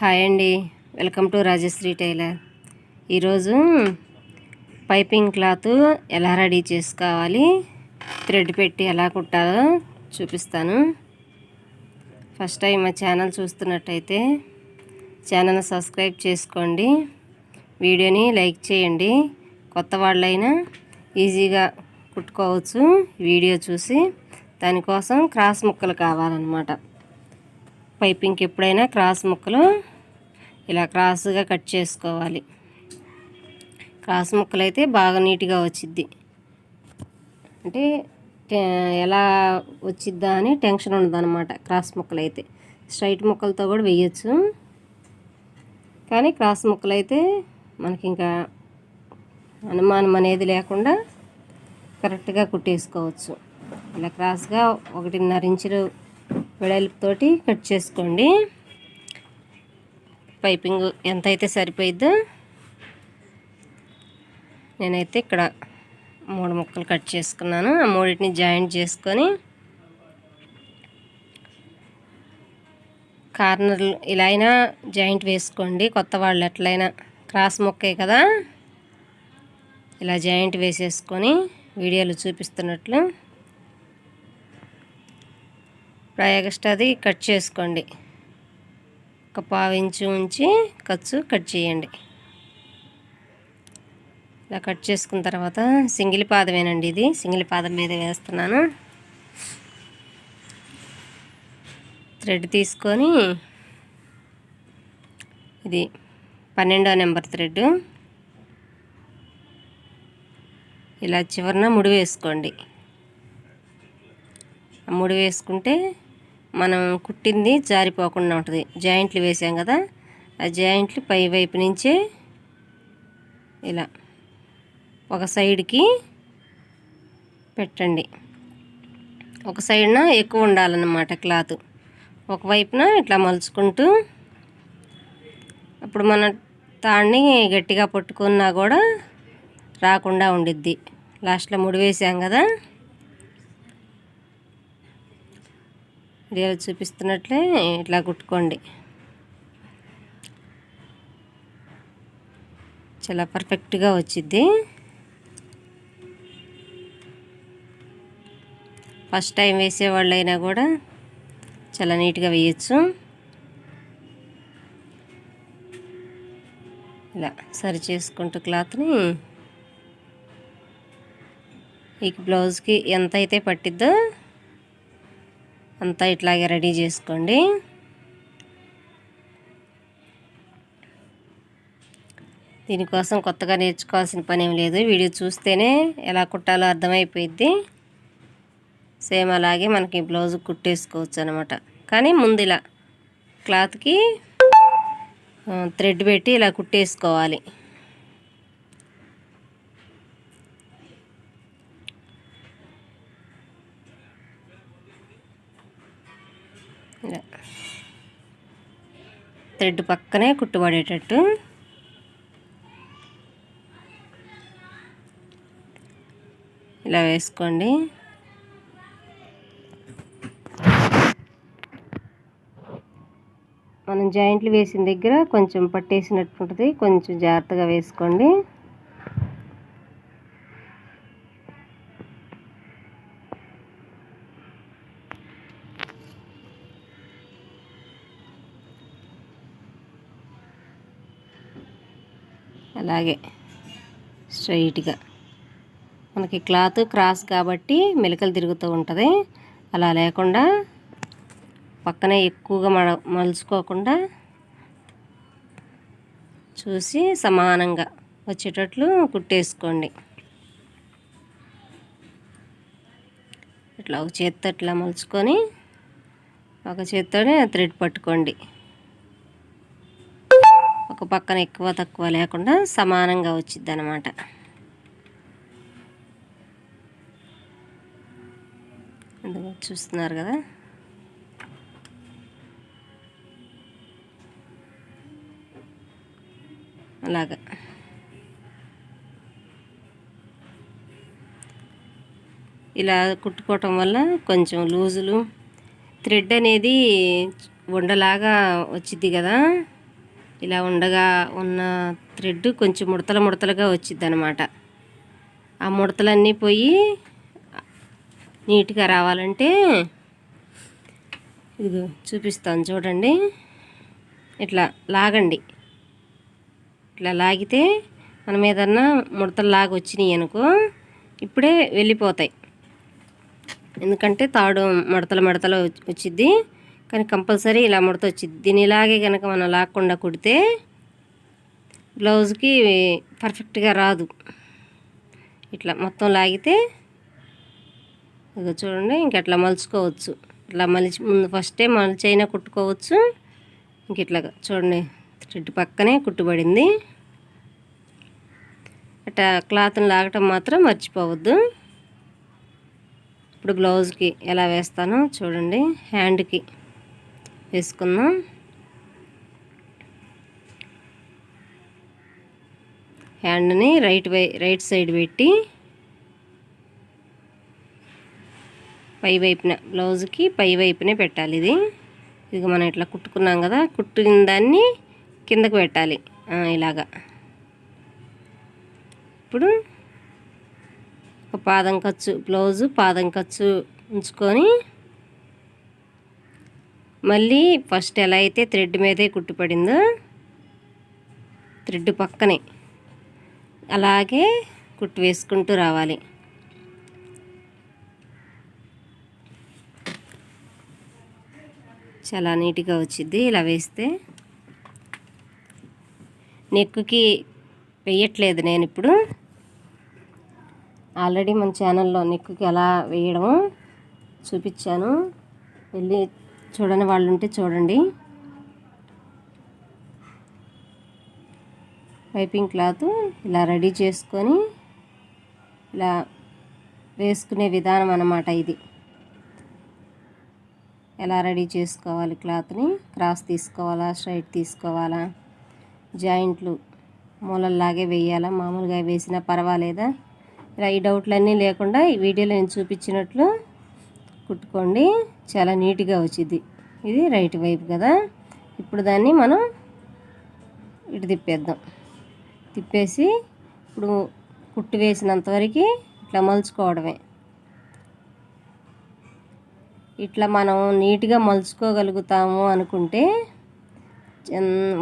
Hi అండి. Welcome to Rajashree tailor ఈరోజు piping cloth ఎలా రెడీ చేసుకోవాలి థ్రెడ్ పెట్టి ఎలా కుట్టాలో చూపిస్తాను. ఫస్ట్ టైం మా ఛానల్ చూస్తున్నట్టయితే ఛానల్ సబ్స్క్రైబ్ చేసుకోండి. వీడియోని లైక్ చేయండి. కొత్త వాళ్ళైనా ఈజీగా కుట్టుకోవచ్చు వీడియో చూసి. దానికోసం క్రాస్ ముక్కలు కావాలన్నమాట. పైపింగ్కి ఎప్పుడైనా క్రాస్ ముక్కలు ఇలా క్రాస్గా కట్ చేసుకోవాలి. క్రాస్ ముక్కలు అయితే బాగా నీట్గా వచ్చిద్ది. అంటే టె- ఎలా వచ్చిద్దా అని టెన్షన్ ఉండదన్నమాట క్రాస్ ముక్కలు అయితే స్ట్రైట్ ముక్కలతో కూడా వేయచ్చు. కానీ క్రాస్ ముక్కలు అయితే మనకి ఇంకా అనుమానం అనేది లేకుండా కరెక్ట్గా కుట్టేసుకోవచ్చు. ఇలా క్రాస్గా ఒకటిన్నర ఇంచులు వెడల్పుతోటి కట్ చేసుకోండి. పైపింగ్ ఎంత అయితే సరిపోయిద్దో నేనైతే ఇక్కడ మూడు ముక్కలు కట్ చేసుకున్నాను. ఆ మూడింటిని జాయింట్ చేసుకొని కార్నర్లు ఇలా అయినా జాయింట్ వేసుకోండి. కొత్త వాళ్ళు ఎట్లయినా క్రాస్ ముక్కే కదా? ఇలా జాయింట్ వేసేసుకొని వీడియోలు చూపిస్తున్నట్లు ఇప్పుడు ఎక్స్ట్రాది కట్ చేసుకోండి. ఒక పావు ఇంచు ఉంచి ఖర్చు కట్ చేయండి. ఇలా కట్ చేసుకున్న తర్వాత సింగిల్ పాదమేనండి ఇది. సింగిల్ పాదం మీద వేస్తున్నాను. థ్రెడ్ తీసుకొని ఇది పన్నెండో నెంబర్ థ్రెడ్. ఇలా చివరన ముడి వేసుకోండి. ముడి వేసుకుంటే మనం కుట్టింది జారిపోకుండా ఉంటుంది. జాయింట్లు వేసాం కదా ఆ జాయింట్లు పై వైపు నుంచే ఇలా ఒక సైడ్కి పెట్టండి. ఒక సైడ్న ఎక్కువ ఉండాలన్నమాట క్లాత్. ఒకవైపున ఇట్లా మలుచుకుంటూ అప్పుడు మన తాడిని గట్టిగా పట్టుకున్నా కూడా రాకుండా ఉండిద్ది. లాస్ట్లో ముడి వేసాం కదా వీడియోలో చూపిస్తున్నట్లే ఇట్లా కుట్టుకోండి. చాలా పర్ఫెక్ట్గా వచ్చిద్ది. ఫస్ట్ టైం వేసేవాళ్ళైనా కూడా చాలా నీట్గా వేయచ్చు. ఇలా సరి చేసుకుంటూ క్లాత్ని ఈ బ్లౌజ్కి ఎంత అయితే పట్టిద్దో అంతా ఇట్లాగే రెడీ చేసుకోండి. దీనికోసం కొత్తగా నేర్చుకోవాల్సిన పని ఏం లేదు. వీడియో చూస్తేనే ఎలా కుట్టాలో అర్థమైపోయిద్ది. సేమ్ అలాగే మనకి బ్లౌజ్ కుట్టేసుకోవచ్చు అనమాట కానీ ముందు ఇలా క్లాత్కి థ్రెడ్ పెట్టి ఇలా కుట్టేసుకోవాలి. థ్రెడ్ పక్కనే కుట్టుబడేటట్టు. ఇలా వేసుకోండి. మనం జాయింట్లు వేసిన దగ్గర కొంచెం పట్టేసినట్టు ఉంటుంది. కొంచెం జాగ్రత్తగా వేసుకోండి. అలాగే స్ట్రైట్గా. మనకి క్లాత్ క్రాస్ కాబట్టి మెలికలు తిరుగుతూ ఉంటుంది. అలా లేకుండా పక్కనే ఎక్కువగా మడ మలుచుకోకుండా చూసి సమానంగా వచ్చేటట్లు కుట్టేసుకోండి. ఇట్లా ఒక చేత్తో అట్లా మలుచుకొని ఒక చేత్తోనే థ్రెడ్ పట్టుకోండి. ఒక పక్కన ఎక్కువ తక్కువ లేకుండా సమానంగా వచ్చిద్ది అనమాట చూస్తున్నారు కదా. అలాగా. ఇలా కుట్టుకోవటం వల్ల కొంచెం లూజులు. థ్రెడ్ అనేది ఉండలాగా వచ్చిద్ది కదా. ఇలా ఉండగా ఉన్న థ్రెడ్ కొంచెం ముడతలు ముడతలుగా వచ్చింది అనమాట ఆ ముడతలన్నీ పోయి నీట్గా రావాలంటే ఇది చూపిస్తాను చూడండి. ఇట్లా లాగండి. ఇట్లా లాగితే మనం ఏదన్నా ముడతలు లాగా వచ్చినాయి అనుకో ఇప్పుడే వెళ్ళిపోతాయి. ఎందుకంటే తాడు మడతలు మడతలు వచ్చిద్ది. కానీ కంపల్సరీ ఇలా ముడత వచ్చింది దీని ఇలాగే కనుక మనం లాక్కుండా కుడితే బ్లౌజ్కి పర్ఫెక్ట్గా రాదు. ఇట్లా మొత్తం లాగితే ఇక చూడండి ఇంక అట్లా మలుచుకోవచ్చు. ఇట్లా మలిచి ముందు ఫస్టే మలిచైనా కుట్టుకోవచ్చు. ఇంక ఇట్లా చూడండి థ్రెడ్ పక్కనే కుట్టుబడింది. అట్లా క్లాత్ని లాగటం మాత్రం మర్చిపోవద్దు. ఇప్పుడు బ్లౌజ్కి ఎలా వేస్తానో చూడండి హ్యాండ్కి. వేసుకుందాం. హ్యాండ్ని రైట్ వై రైట్ సైడ్ పెట్టి పై వైపున బ్లౌజ్కి పై వైపునే పెట్టాలి ఇది. ఇది మనం ఇట్లా కుట్టుకున్నాం కదా కుట్టిన దాన్ని కిందకు పెట్టాలి. ఇలాగా. ఇప్పుడు ఒక పాదం ఖర్చు బ్లౌజు పాదం ఖర్చు ఉంచుకొని మళ్ళీ ఫస్ట్ ఎలా అయితే థ్రెడ్ మీదే కుట్టుపడిందో థ్రెడ్ పక్కనే అలాగే కుట్టు వేసుకుంటూ రావాలి. చాలా నీట్గా వచ్చింది ఇలా వేస్తే. నెక్కుకి వేయట్లేదు నేను ఇప్పుడు. ఆల్రెడీ మన ఛానల్లో నెక్కుకి ఎలా వేయడము చూపించాను. వెళ్ళి చూడని వాళ్ళు ఉంటే చూడండి. పైపింగ్ క్లాత్ ఇలా రెడీ చేసుకొని ఇలా వేసుకునే విధానం అన్నమాట ఇది. ఎలా రెడీ చేసుకోవాలి క్లాత్ని? క్రాస్ తీసుకోవాలా? స్ట్రైట్ తీసుకోవాలా? జాయింట్లు మూలల్లాగే వేయాలా? మామూలుగా వేసినా పర్వాలేదా? ఇలా ఈ డౌట్లన్నీ లేకుండా ఈ వీడియోలో నేను చూపించినట్లు కుట్టుకోండి. చాలా నీట్గా వచ్చింది. ఇది రైట్ వైపు కదా. ఇప్పుడు దాన్ని మనం ఇటు తిప్పేద్దాం. తిప్పేసి ఇప్పుడు కుట్టు వేసినంతవరకు ఇట్లా మలుచుకోవడమే. ఇట్లా మనం నీట్గా మలుచుకోగలుగుతాము అనుకుంటే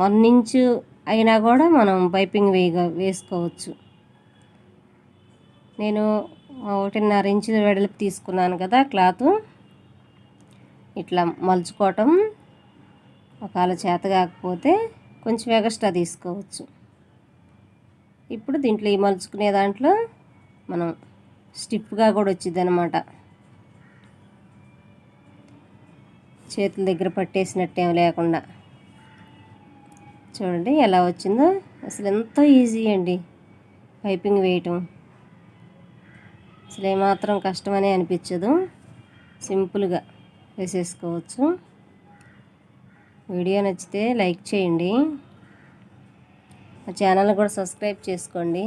వన్ ఇంచు అయినా కూడా మనం పైపింగ్ వేయగ వేసుకోవచ్చు. నేను ఒకటిన్నర ఇంచుల వెడల్పు తీసుకున్నాను కదా క్లాత్. ఇట్లా మలుచుకోవటం ఒకవేళ చేత కాకపోతే కొంచెం ఎగస్ట్రా తీసుకోవచ్చు. ఇప్పుడు దీంట్లో ఈ మలుచుకునే దాంట్లో మనం స్టిప్గా కూడా వచ్చింది అనమాట చేతుల దగ్గర పట్టేసినట్టేం లేకుండా. చూడండి ఎలా వచ్చిందో. అసలు ఎంతో ఈజీ అండి పైపింగ్ వేయటం. అసలు ఏమాత్రం కష్టమనే అనిపించదు. సింపుల్గా వేసేసుకోవచ్చు. వీడియో నచ్చితే లైక్ చేయండి. మా ఛానల్ కూడా సబ్స్క్రైబ్ చేసుకోండి.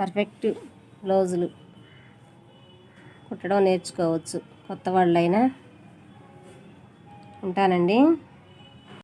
పర్ఫెక్ట్ బ్లౌజులు కుట్టడం నేర్చుకోవచ్చు కొత్త వాళ్ళైనా. ఉంటానండి.